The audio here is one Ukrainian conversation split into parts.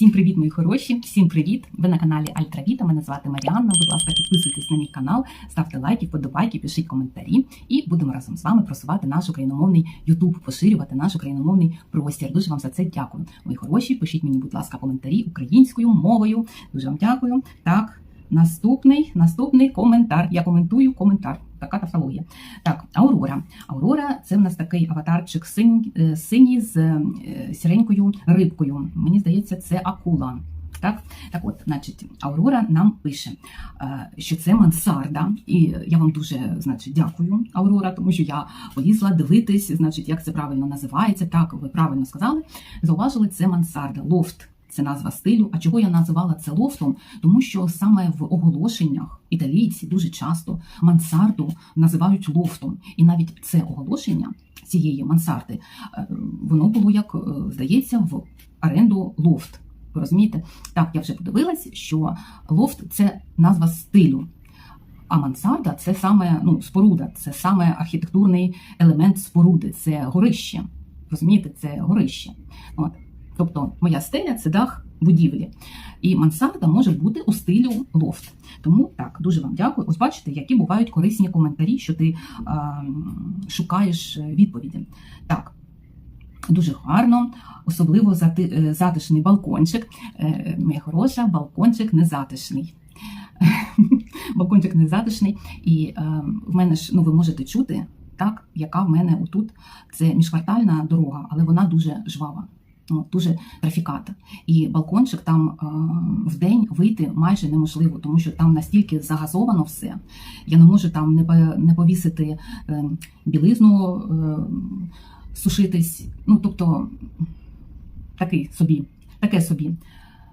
Всім привіт, мої хороші! Всім привіт! Ви на каналі Альтравіта. Мене звати Маріанна. Будь ласка, підписуйтесь на мій канал, ставте лайки, вподобайки, пишіть коментарі, і будемо разом з вами просувати наш україномовний Ютуб, поширювати наш україномовний простір. Дуже вам за це дякую. Мої хороші, пишіть мені, будь ласка, коментарі українською мовою. Дуже вам дякую. Так, наступний, наступний коментар. Я коментую коментар. Така тавтологія. Так, Аурора. Аурора це в нас такий аватарчик синь, е, синій з е, сіренькою рибкою. Мені здається, це акула. Так, так от, значить, Аурора нам пише, е, що це мансарда, і я вам дуже значить, дякую, Аурора, тому що я полізла дивитись, значить, як це правильно називається. Так, ви правильно сказали. Зауважили, це мансарда, лофт. Це назва стилю. А чого я називала це лофтом? Тому що саме в оголошеннях італійці дуже часто мансарду називають лофтом, і навіть це оголошення цієї мансарди е, воно було як е, здається в оренду лофт. Ви розумієте? Так, я вже подивилась, що лофт це назва стилю. А мансарда це саме ну, споруда, це саме архітектурний елемент споруди, це горище. Розумієте, це горище. От. Тобто моя стеля це дах будівлі. І мансарда може бути у стилю лофт. Тому так, дуже вам дякую. Ось бачите, які бувають корисні коментарі, що ти а, шукаєш відповіді. Так. Дуже гарно, особливо зати- затишний балкончик. Е, Моя хороша, балкончик незатишний. балкончик незатишний. І е, в мене ж, ну ви можете чути, так, яка в мене отут це міжквартальна дорога, але вона дуже жвава. Ну, дуже трафіката. І балкончик там е, в день вийти майже неможливо, тому що там настільки загазовано все. Я не можу там не, по- повісити е, білизну, е, сушитись. Ну, тобто, такий собі, таке собі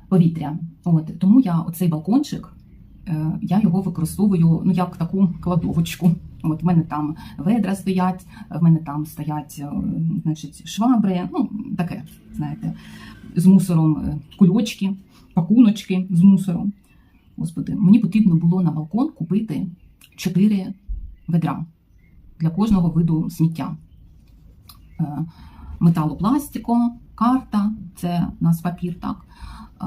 повітря. От, тому я оцей балкончик, я його використовую ну, як таку кладовочку. От в мене там ведра стоять, в мене там стоять е, значить, швабри, ну таке, знаєте, з мусором е, кульочки, пакуночки з мусором. Господи, мені потрібно було на балкон купити 4 ведра для кожного виду сміття. Е, Металопластико, карта, це у нас папір, так. Е,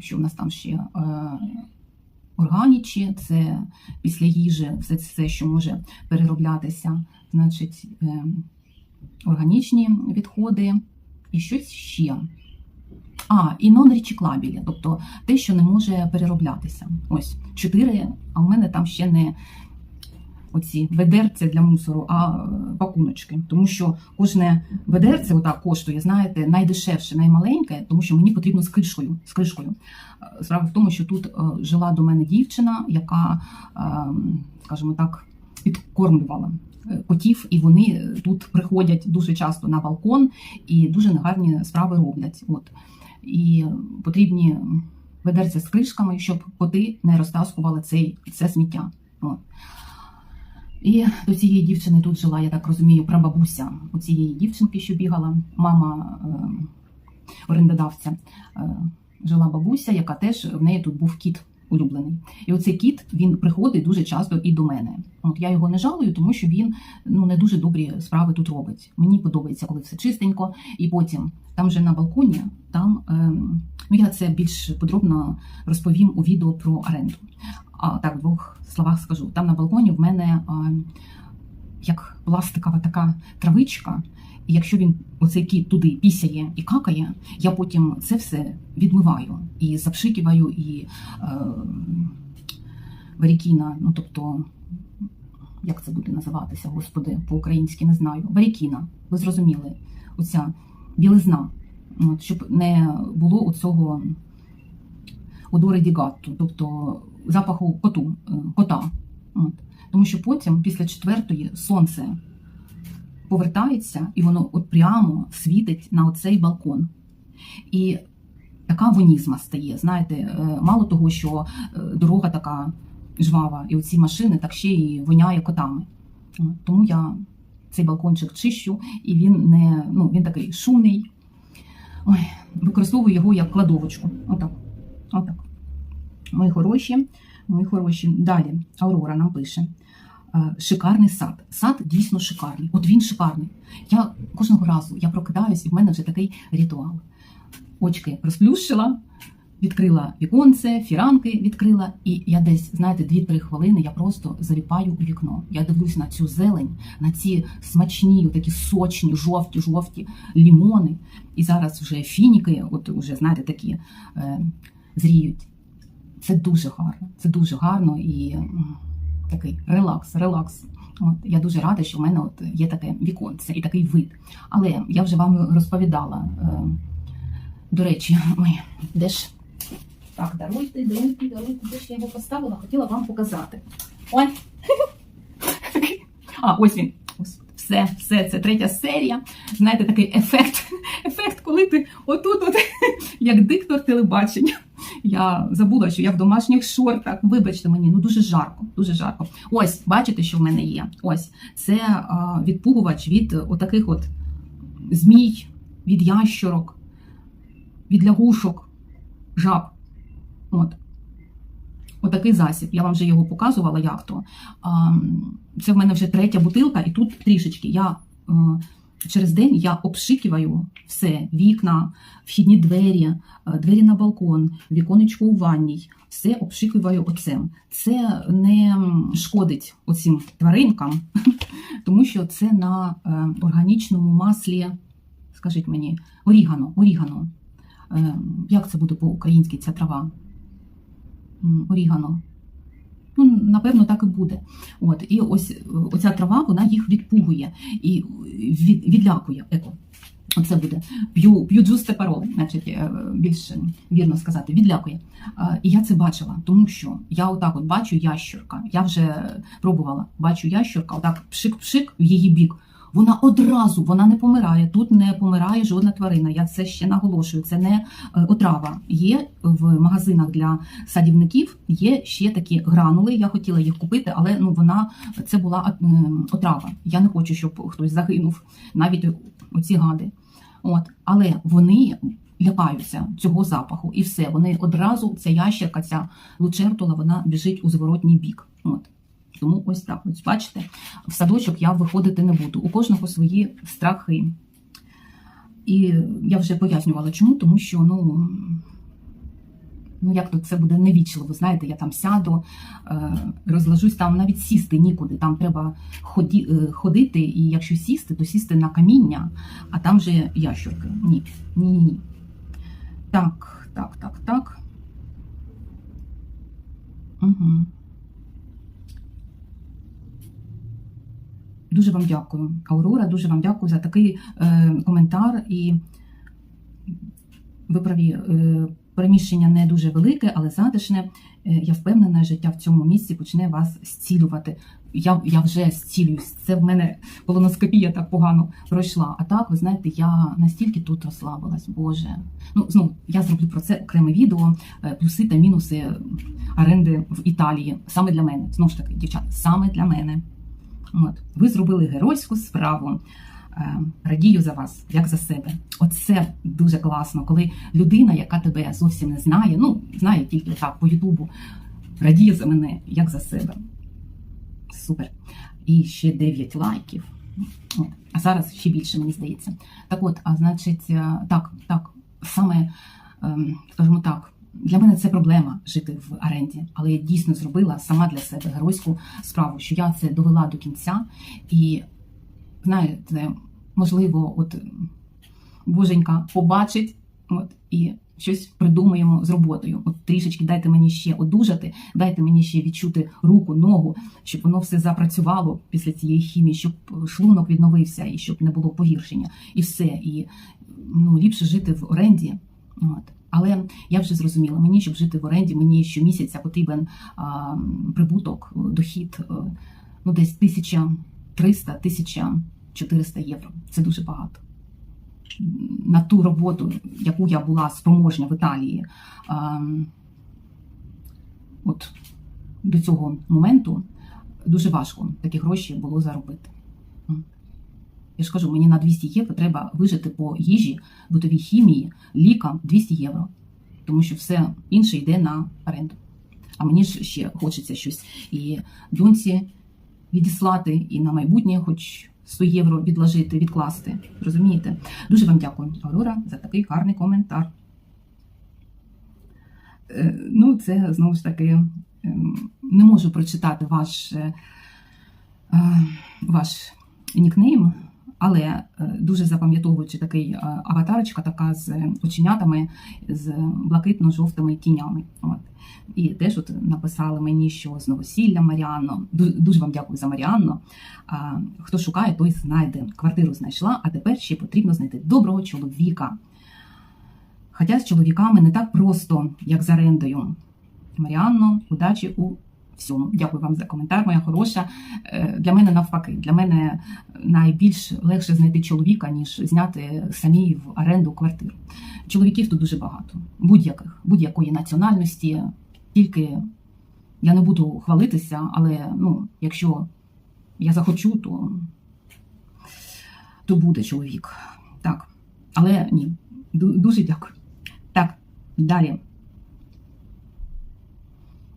Що в нас там ще? Органічі, це після їжі, все це, що може перероблятися, значить, е, органічні відходи і щось ще. А, і нон-речіклабілі, тобто те, що не може перероблятися. Ось чотири, а в мене там ще не оці ведерця для мусору, а е, пакуночки. Тому що кожне ведерце отак коштує, знаєте, найдешевше, наймаленьке, тому що мені потрібно з кришкою. З кришкою. Е, Справа в тому, що тут е, жила до мене дівчина, яка, скажімо так, підкормлювала котів, і вони тут приходять дуже часто на балкон і дуже негарні справи роблять. От. І потрібні ведерця з кришками, щоб коти не розтаскували цей, це сміття. От. І до цієї дівчини тут жила, я так розумію, прабабуся у цієї дівчинки, що бігала, мама е, орендодавця. Е, жила бабуся, яка теж в неї тут був кіт улюблений. І оцей кіт він приходить дуже часто і до мене. От я його не жалую, тому що він ну не дуже добрі справи тут робить. Мені подобається, коли все чистенько. І потім там же на балконі, там ем, ну я це більш подробно розповім у відео про оренду. Так в двох словах скажу. Там на балконі в мене як пластикова така травичка. І якщо він оцей кіт туди пісяє і какає, я потім це все відмиваю і запшикиваю, і е, варікіна, ну тобто, як це буде називатися, господи, по-українськи не знаю. Варікіна, ви зрозуміли, оця білизна, щоб не було оцього одори дігатту, тобто запаху коту, е, кота. От. Тому що потім, після четвертої, сонце повертається і воно от прямо світить на оцей балкон. І така вонізма стає. Знаєте, е, мало того, що е, дорога така жвава, і оці машини так ще й воняє котами. Тому я цей балкончик чищу, і він не ну, він такий шумний. Ой, використовую його як кладовочку. Отак. Отак. Мої хороші, мої хороші. Далі Аурора нам пише. е, Шикарний сад. Сад дійсно шикарний. От він шикарний. Я кожного разу я прокидаюсь, і в мене вже такий ритуал. очки розплющила, відкрила віконце, фіранки відкрила, і я десь, знаєте, 2-3 хвилини я просто заліпаю у вікно. Я дивлюсь на цю зелень, на ці смачні, такі сочні, жовті, жовті лімони. І зараз вже фініки, от вже знаєте, такі е, зріють. Це дуже гарно, це дуже гарно і такий релакс, релакс. От я дуже рада, що в мене от є таке віконце і такий вид. Але я вже вам розповідала. Е, до речі, ой, де ж так, даруйте, даруйте, даруйте, де ж я його поставила, хотіла вам показати. Ой. А, ось він. Все, все, це третя серія. Знаєте, такий ефект, ефект, коли ти отут, от, як диктор телебачення. Я забула, що я в домашніх шортах. Вибачте мені, ну дуже жарко, дуже жарко. Ось, бачите, що в мене є. Ось це а, відпугувач від отаких от змій, від ящурок, від лягушок, жаб. От. Отакий засіб. Я вам вже його показувала, як то. А, Це в мене вже третя бутилка, і тут трішечки. Я е, через день я обшикиваю все: вікна, вхідні двері, е, двері на балкон, віконечко у ванній. Все обшикую оцем. Це не шкодить оцим тваринкам, тому що це на е, органічному маслі, скажіть мені, орігано, орігано. Е, Як це буде по-українськи ця трава? Орігано. Ну, напевно, так і буде. От, і ось е, оця трава, вона їх відпугує і від, відлякує. Еко. Оце буде. П'ю, п'ю джус пароли, значить, е, більш вірно сказати, відлякує. Е, І я це бачила, тому що я отак от бачу ящурка. Я вже пробувала, бачу ящурка, отак пшик-пшик в її бік. Вона одразу вона не помирає. Тут не помирає жодна тварина. Я це ще наголошую. Це не е, отрава. Є в магазинах для садівників. Є ще такі гранули. Я хотіла їх купити, але ну вона це була е, отрава. Я не хочу, щоб хтось загинув, навіть оці гади. От, але вони лякаються цього запаху, і все. Вони одразу ця ящерка, ця лучертула, вона біжить у зворотній бік. От. Тому ось так. Ось бачите, в садочок я виходити не буду. У кожного свої страхи. І я вже пояснювала, чому, тому що, ну, ну як тут це буде невічливо, знаєте, я там сяду, е, розложусь, там навіть сісти нікуди. Там треба ході, е, ходити, і якщо сісти, то сісти на каміння, а там же ящурки. Ні, ні, ні. ні. Так, так, так, так. Угу. Дуже вам дякую, Аурора. Дуже вам дякую за такий е, коментар. І ви праві, е, переміщення не дуже велике, але затишне. Е, я впевнена, життя в цьому місці почне вас зцілювати. Я, я вже зцілююсь. Це в мене колоноскопія так погано пройшла. А так, ви знаєте, я настільки тут розслабилась, Боже. Ну, знову, я зроблю про це окреме відео, е, плюси та мінуси оренди в Італії. Саме для мене. Знову ж таки, дівчата, саме для мене. От, ви зробили геройську справу. Е, Радію за вас, як за себе. Оце дуже класно, коли людина, яка тебе зовсім не знає, ну знає тільки так по Ютубу, радіє за мене, як за себе. Супер. І ще 9 лайків. От. А зараз ще більше, мені здається. Так от, а значить, е, так, так, саме, ем, скажімо так, для мене це проблема жити в оренді, але я дійсно зробила сама для себе геройську справу, що я це довела до кінця. І знаєте, можливо, от боженька побачить от, і щось придумаємо з роботою. От трішечки дайте мені ще одужати, дайте мені ще відчути руку, ногу, щоб воно все запрацювало після цієї хімії, щоб шлунок відновився і щоб не було погіршення. І все. І ну, ліпше жити в оренді. От. Але я вже зрозуміла, мені, щоб жити в оренді, мені щомісяця потрібен а, прибуток, дохід, ну десь 1300-1400 євро. Це дуже багато. На ту роботу, яку я була спроможня в Італії, а, от до цього моменту дуже важко такі гроші було заробити. Я ж кажу, мені на 200 євро треба вижити по їжі, бутовій хімії, лікам 200 євро, тому що все інше йде на оренду. А мені ж ще хочеться щось і доньці відіслати, і на майбутнє, хоч 100 євро відложити, відкласти. Розумієте? Дуже вам дякую, Аврора, за такий гарний коментар. Е, Ну, це знову ж таки ем, не можу прочитати ваш, е, е, ваш нікнейм, але е, дуже запам'ятовуючи такий е, аватарочка, така з оченятами, з блакитно-жовтими тінями. От. І теж от написали мені, що з новосілля Маріанно. Дуже вам дякую за Маріанно. Хто шукає, той знайде. Квартиру знайшла, а тепер ще потрібно знайти доброго чоловіка. Хоча з чоловіками не так просто, як з орендою. Маріанно, удачі у всьому. Дякую вам за коментар, моя хороша. Е, Для мене навпаки, для мене найбільш легше знайти чоловіка, ніж зняти самі в оренду квартиру. Чоловіків тут дуже багато, будь-яких, будь-якої національності. Тільки я не буду хвалитися, але ну, якщо я захочу, то, то буде чоловік. Так. Але ні. Дуже дякую. Так, далі.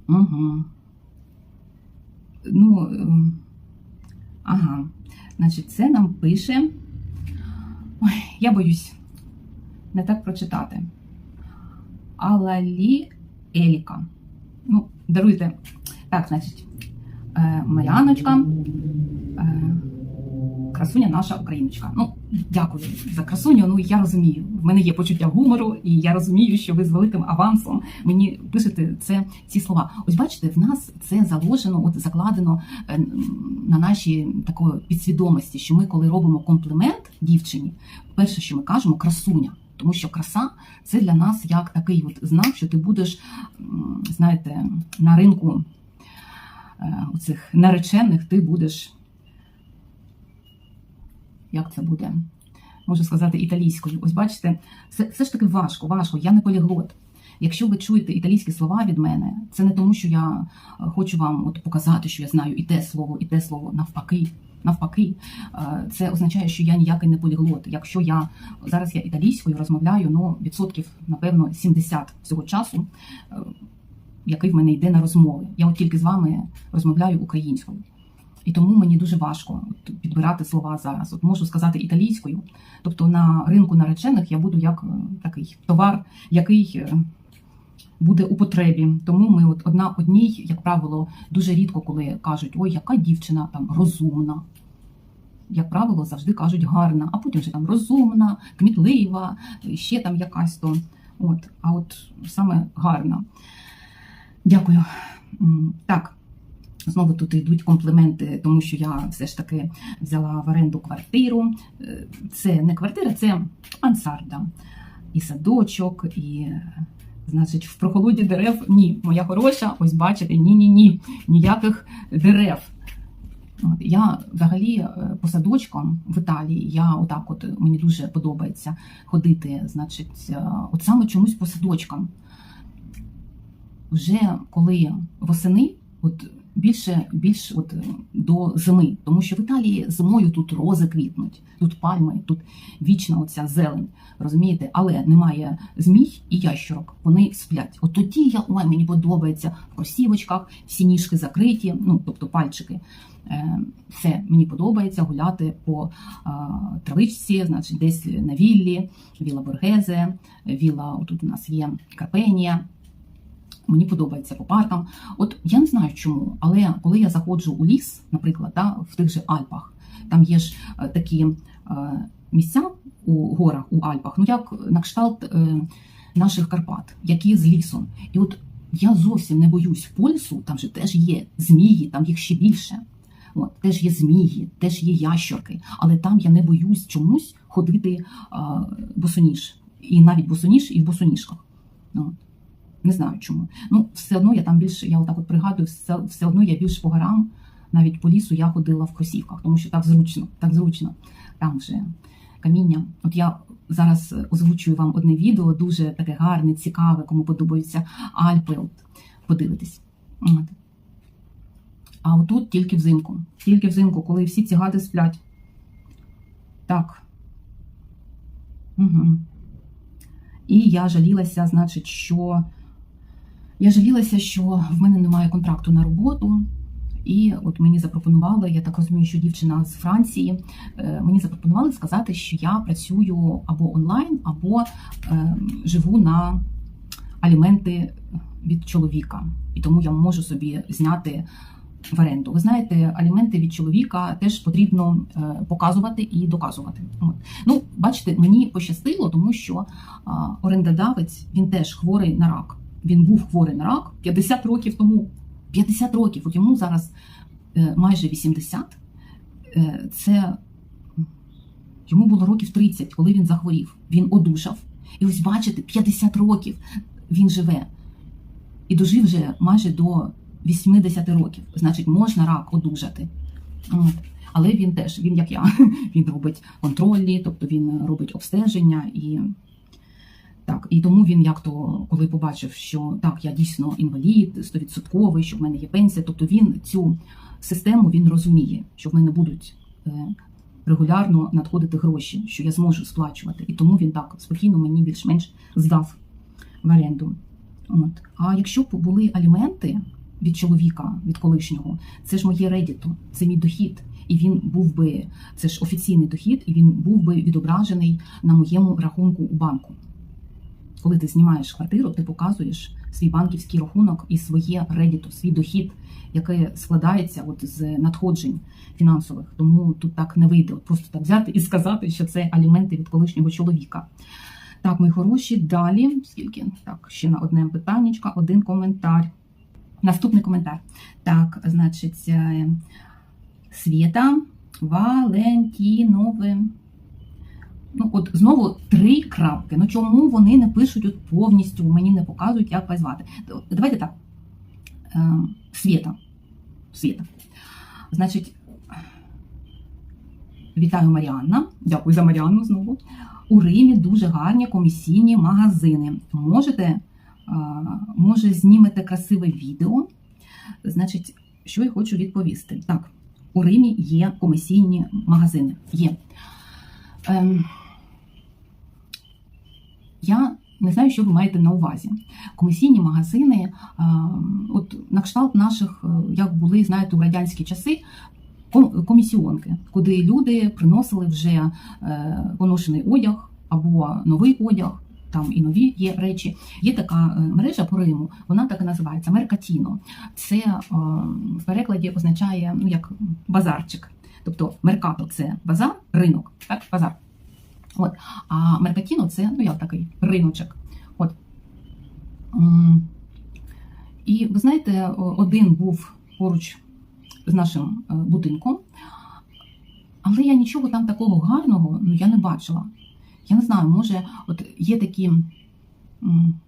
Угу. Ну, ем, ага. Значить, це нам пише. Ой, я боюсь не так прочитати. Алалі Еліка. Ну, даруйте. Так, значить, е, Маріаночка. Е, красуня наша україночка. Ну, дякую за красуню. Ну я розумію. В мене є почуття гумору, і я розумію, що ви з великим авансом мені пишете це ці слова. Ось бачите, в нас це заложено, от закладено е, на нашій такої підсвідомості, що ми, коли робимо комплімент дівчині, перше, що ми кажемо, красуня. Тому що краса це для нас як такий от знак, що ти будеш, знаєте, на ринку е, оцих наречених, ти будеш як це буде, можу сказати, італійською. Ось бачите, це все ж таки важко, важко. Я не поліглот. Якщо ви чуєте італійські слова від мене, це не тому, що я е, хочу вам от показати, що я знаю і те слово, і те слово. Навпаки, навпаки, Е, це означає, що я ніякий не поліглот. Якщо я зараз я італійською розмовляю, ну відсотків, напевно, 70 всього часу, е, який в мене йде на розмови. Я от тільки з вами розмовляю українською. І тому мені дуже важко підбирати слова зараз. От можу сказати італійською. Тобто на ринку наречених я буду як е, такий товар, який е, буде у потребі. Тому ми от одна одній, як правило, дуже рідко, коли кажуть, ой, яка дівчина там розумна. Як правило, завжди кажуть гарна, а потім вже там розумна, кмітлива, ще там якась то. От, а от саме гарна. Дякую. Так. Знову тут йдуть компліменти, тому що я все ж таки взяла в оренду квартиру. Е, Це не квартира, це мансарда. І садочок, і, значить, в прохолоді дерев ні. Моя хороша, ось бачите, ні-ні ні. Ніяких дерев. От, я взагалі е, по садочкам в Італії, я отак от мені дуже подобається ходити, значить, е, от саме чомусь по садочкам. Вже коли восени, от більше більш от е, до зими, тому що в Італії зимою тут рози квітнуть, тут пальми, тут вічна оця зелень, розумієте? Але немає змій і ящурок, вони сплять. От тоді я ой, мені подобається в кросівочках, всі ніжки закриті, ну тобто пальчики. Е, Все мені подобається гуляти по а, травичці, значить, десь на віллі, віла Боргезе, віла, тут у нас є Карпенія. Мені подобається по паркам. От я не знаю чому, але коли я заходжу у ліс, наприклад, да, в тих же Альпах, там є ж е, такі е, місця у горах, у Альпах, ну як на кшталт е, наших Карпат, які з лісом. І от я зовсім не боюсь польсу, там же теж є змії, там їх ще більше. От, теж є змії, теж є ящерки, але там я не боюсь чомусь ходити босоніж. І навіть босоніж, і в босоніжках. От. Не знаю чому. Ну, все одно я там більше, я отак от пригадую, все, все одно я більш по горам, навіть по лісу я ходила в кросівках, тому що так зручно, так зручно. Там вже каміння. От я зараз озвучую вам одне відео, дуже таке гарне, цікаве, кому подобаються Альпи. От, подивитись. От. А отут тільки взимку. Тільки взимку, коли всі ці гади сплять. Так. Угу. І я жалілася, значить, що я жалілася, що в мене немає контракту на роботу, І от мені запропонували, я так розумію, що дівчина з Франції, е, мені запропонували сказати, що я працюю або онлайн, або е, живу на аліменти від чоловіка. І тому я можу собі зняти в оренду. Ви знаєте, аліменти від чоловіка теж потрібно е, показувати і доказувати. Ну, бачите, мені пощастило, тому що орендодавець він теж хворий на рак. Він був хворий на рак 50 років тому. 50 років, от йому зараз е, майже 80. Е, це йому було років 30, коли він захворів. Він одужав. І ось бачите, 50 років він живе. І дожив вже майже до 80 років. Значить, можна рак одужати. Але він теж, він як я, він робить контрольні, тобто він робить обстеження і. Так, і тому він як то, коли побачив, що так, я дійсно інвалід, стовідсотковий, що в мене є пенсія, тобто він цю систему він розуміє, що в мене будуть е, регулярно надходити гроші, що я зможу сплачувати. І тому він так спокійно мені більш-менш здав в оренду. От. А якщо б були аліменти від чоловіка, від колишнього, це ж моє редіто, це мій дохід. І він був би, це ж офіційний дохід, і він був би відображений на моєму рахунку у банку. Коли ти знімаєш квартиру, ти показуєш свій банківський рахунок і своє редіто, свій дохід, який складається от з надходжень фінансових. Тому тут так не вийде. От просто так взяти і сказати, що це аліменти від колишнього чоловіка. Так, мої хороші, далі. Скільки? Так, ще на одне питаннячко, один коментар. Наступний коментар. Так, значить, е, Свєта Валентінове. Ну, от знову три крапки. Ну чому вони не пишуть от повністю, мені не показують, як вас звати. Давайте так. Е, Свєта. Свєта. Значить, вітаю Маріанна. Дякую за Маріанну знову. У Римі дуже гарні комісійні магазини. Можете, е, може, знімете красиве відео. Значить, що я хочу відповісти. Так, у Римі є комісійні магазини. Є. Ем, я не знаю, що ви маєте на увазі. Комісійні магазини, ем, от на кшталт наших, е, як були, знаєте, у радянські часи, комісіонки, куди люди приносили вже е, поношений одяг або новий одяг. Там і нові є речі. Є така е, мережа по Риму, вона так і називається Меркатіно. Це е, в перекладі означає ну як базарчик. Тобто меркато це базар, ринок, так, базар. От. А меркатіно це ну як такий риночок. От. І ви знаєте, один був поруч з нашим е, будинком, але я нічого там такого гарного ну, я не бачила. Я не знаю, може, от є такі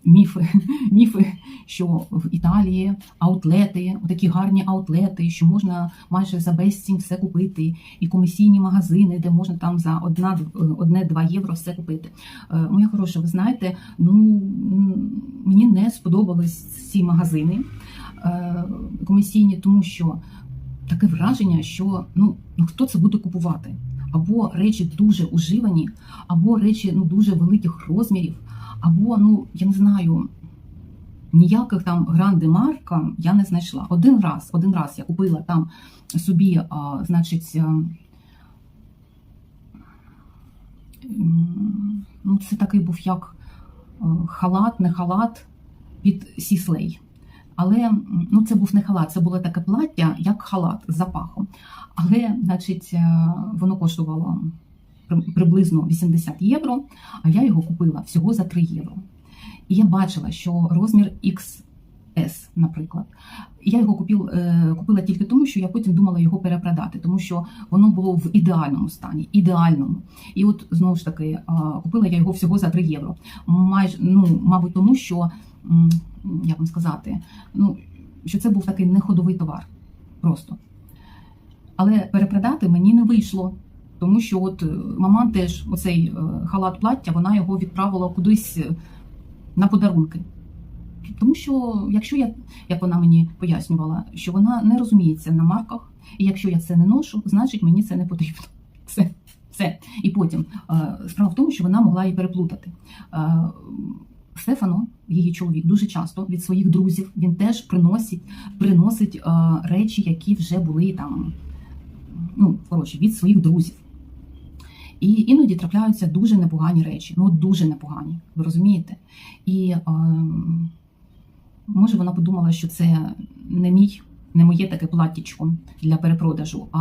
міфи, міфи, що в Італії аутлети, такі гарні аутлети, що можна майже за безцінь все купити, і комісійні магазини, де можна там за одне-два євро все купити. Е, Моя хороша, ви знаєте, ну мені не сподобались ці магазини е, комісійні, тому що таке враження, що ну, ну хто це буде купувати? Або речі дуже уживані, або речі ну дуже великих розмірів, або ну я не знаю. Ніяких там гранди марка я не знайшла. Один раз, один раз я купила там собі, а, значить, а, ну, це такий був як е, халат, не халат від Сіслей. Але ну, це був не халат, це було таке плаття, як халат з запахом. Але, значить, е, воно коштувало приблизно 80 євро, а я його купила всього за 3 євро. І я бачила, що розмір XS, наприклад. Я його купив, е, купила тільки тому, що я потім думала його перепродати, тому що воно було в ідеальному стані, ідеальному. І от знову ж таки купила я його всього за 3 євро. Майже ну, мабуть, тому що як вам сказати, ну що це був такий неходовий товар. Просто. Але перепродати мені не вийшло. Тому що от е, маман теж оцей е, халат плаття, вона його відправила кудись е, на подарунки. Тому що, якщо я, як вона мені пояснювала, що вона не розуміється на марках, і якщо я це не ношу, значить мені це не потрібно. Все. Все. І потім справа в тому, що вона могла і переплутати. Стефано, її чоловік, дуже часто від своїх друзів він теж приносить, приносить речі, які вже були там, ну, коротше, від своїх друзів. І іноді трапляються дуже непогані речі, ну дуже непогані, ви розумієте? І е, може вона подумала, що це не мій, не моє таке платтячко для перепродажу, а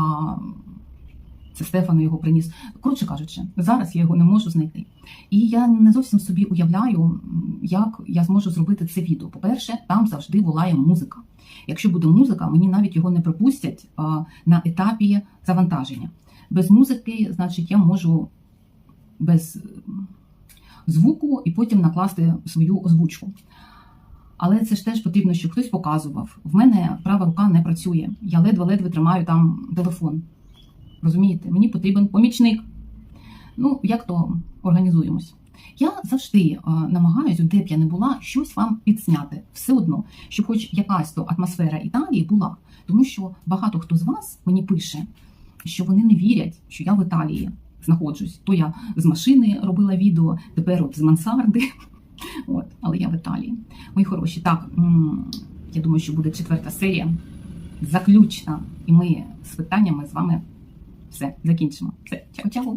це Стефано його приніс. Коротше кажучи, зараз я його не можу знайти. І я не зовсім собі уявляю, як я зможу зробити це відео. По-перше, там завжди волає музика. Якщо буде музика, мені навіть його не пропустять а, на етапі завантаження. Без музики, значить, я можу без звуку і потім накласти свою озвучку. Але це ж теж потрібно, щоб хтось показував. В мене права рука не працює. Я ледве-ледве тримаю там телефон. Розумієте, мені потрібен помічник. Ну, як то організуємось? Я завжди е, намагаюся, де б я не була, щось вам підсняти. Все одно, щоб хоч якась то атмосфера Італії була. Тому що багато хто з вас мені пише, що вони не вірять, що я в Італії знаходжусь. То я з машини робила відео, тепер от з мансарди. От, але я в Італії. Мої хороші, так я думаю, що буде четверта серія, заключна, і ми з питаннями з вами все закінчимо. Все, чао-чао.